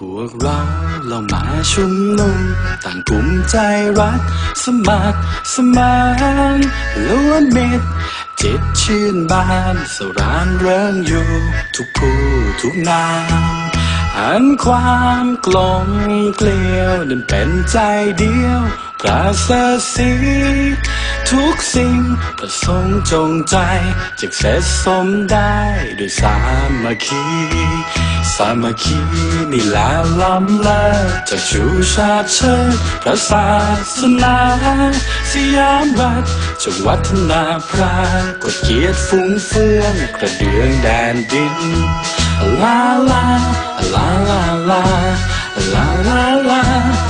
พวกเราเรามาชุมนุมต่างกลุ่มใจรัก สมัครสมานล้วนมิตรจิตชื่นบานสรานเริงอยู่ ทุกผู้ทุกนามอันความกลมเกลียวนั้นเป็นใจเดียวประเสริฐสีทุกสิ่งประสงค์จงใจจะเสร็จสมได้ด้วยสามัคคี สามัคคีนี่แหละล้ำเลิศจะชูชาติเชิดพระศาสนาสยามรัฐจากวัฒนาพรากดเกียรติฟุ้งเฟื่องกระเดืองแดนดินลาลาลาลาลาลาลาลา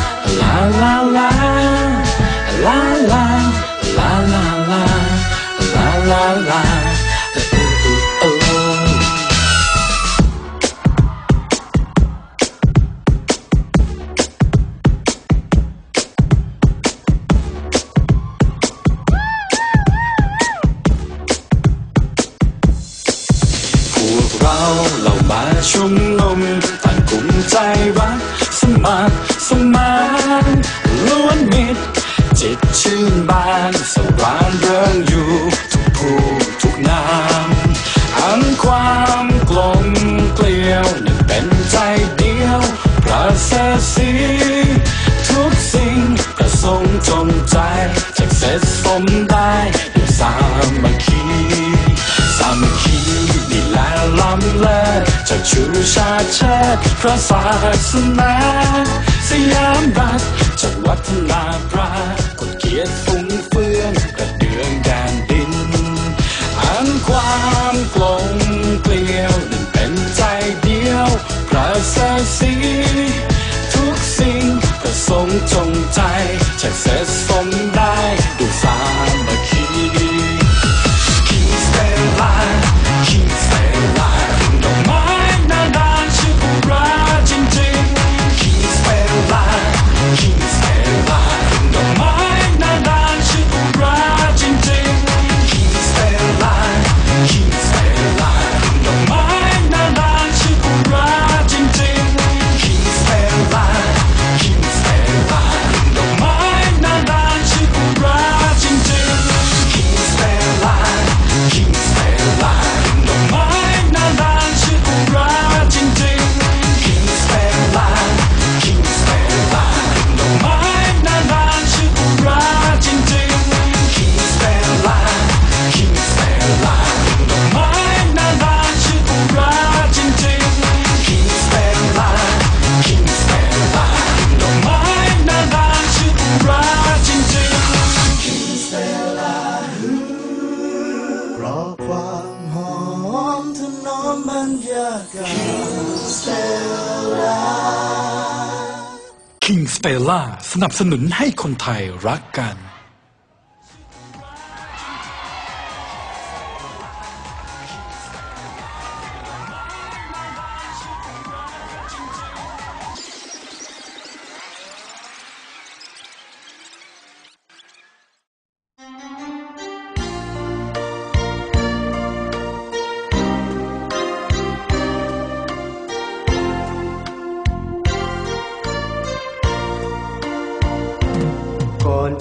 ชุ่มนมต่างกลุ่มใจรักสมัครสมานล้วนมิตรจิตชื่นบานสรานเริงอยู่ทุกผู้ทุกนามอันความกลมเกลียวนั้นเป็นใจเดียวประเสริฐสีทุกสิ่งประสงค์จงใจจะเสร็จสมได้ด้วยสามัคคี จากชูชาติเชิดพระศาสนาสยามรัฐจากวัฒนาประคนเกียรติฟุ้ง แต่ล่าสนับสนุนให้คนไทยรักกัน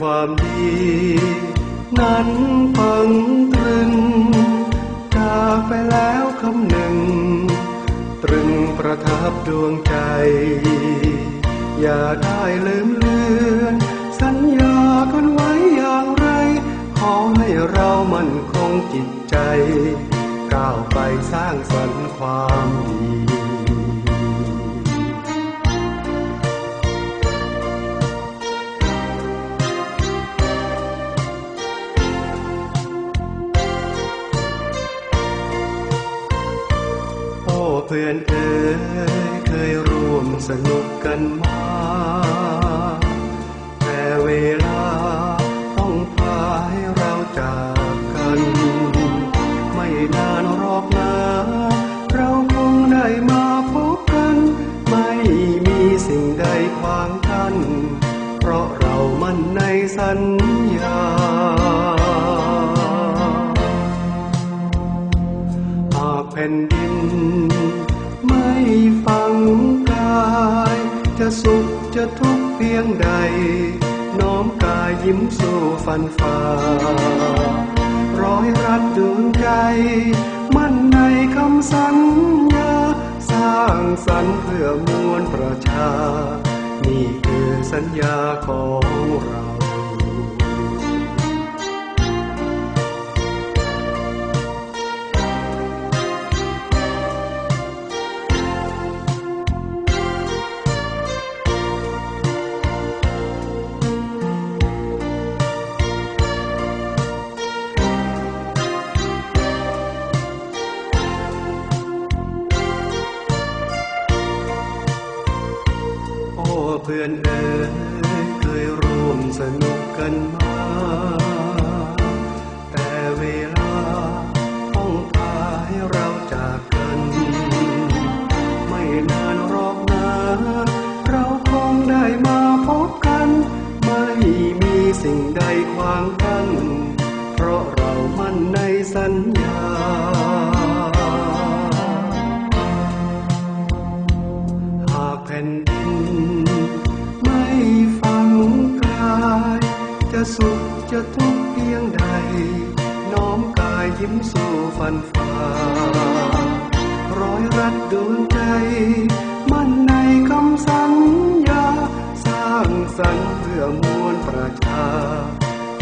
ความดี นั้นฝังตรึงจากไปแล้วคำหนึ่ง ตรึงประทับดวงใจ อย่าได้ลืมเลือน สัญญากันไว้อย่างไร ขอให้เรามั่นคงจิตใจ ก้าวไปสร้างสรรค์ความดี สนุกกันมา แต่เวลาต้องพาให้เราจากกัน ไม่นานหรอกนะเราคงได้มาพบกัน ไม่มีสิ่งใดขวางกัน เพราะเรามันในสัญญา หากแผ่นดิ สุขจะทุกข์เพียงใด น้อมกายยิ้มสู่ฟันฝ่าร้อยรัดดวงใจ มั่นในคำสัญญา สร้างสรรค์เพื่อมวลประชา นี่คือสัญญาของเรา พื่อนเอ๋ยเคยร่วมสนุกกันมา แต่เวลาต้องพาให้เราจากกัน ไม่นานหรอกนะเราคงได้มาพบกัน ไม่มีสิ่งใดขวางกัน จะสุขจะทุกข์เพียงใด น้อมกายยิ้มสู่ฟันฝ่าร้อยรัดดวงใจ มั่นในคำสัญญา สร้างสรรค์เพื่อมวลประชา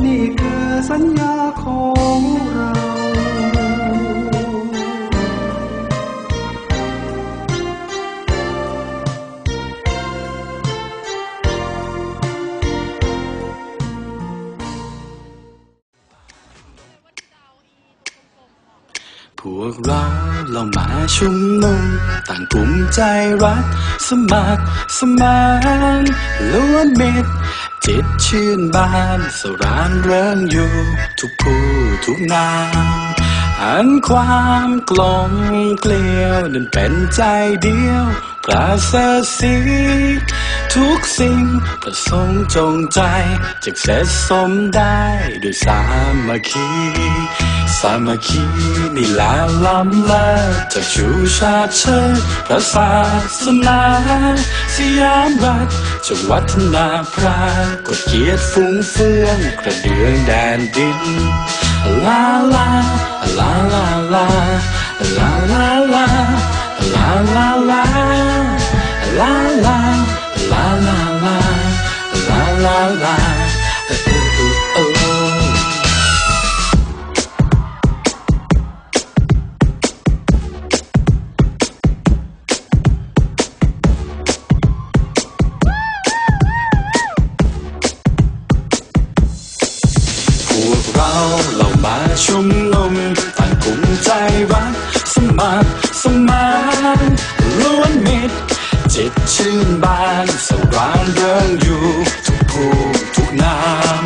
นี่คือสัญญาของเรา วกเราเรามาชุมนุมต่างภูมิใจรัก สมัครสมานล้วนมิตรจิตชื่นบานสรานเริงอยู่ ทุกผู้ทุกนามอันความกลมเกลียวนั้นเป็นใจเดียวประเสสีทุกสิ่งประสงค์จงใจจะเสร็จสมได้ด้วยสามัคคี สามัคคีนี่ละล้ำเลิศจากชูชาติเชิดพระศาสนาสยามรัฐจะวัฒนาพระกดเกียรติฟุ้งเฟื่อง กระเดืองแดนดินลาลาลาลาลาลาลาลาลาลาลาลาลาลาลาลาลาลา ชุมนมต่างกลุ่มใจรักสมัครสมานล้วนมิตรจิตชื่นบานสรานเริงอยู่ทุกผู้ทุกนาม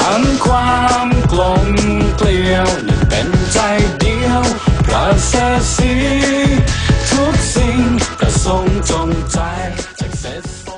อันความกลมเกลียวนั้นเป็นใจเดียวประเสริฐสีทุกสิ่งประสงค์จงใจ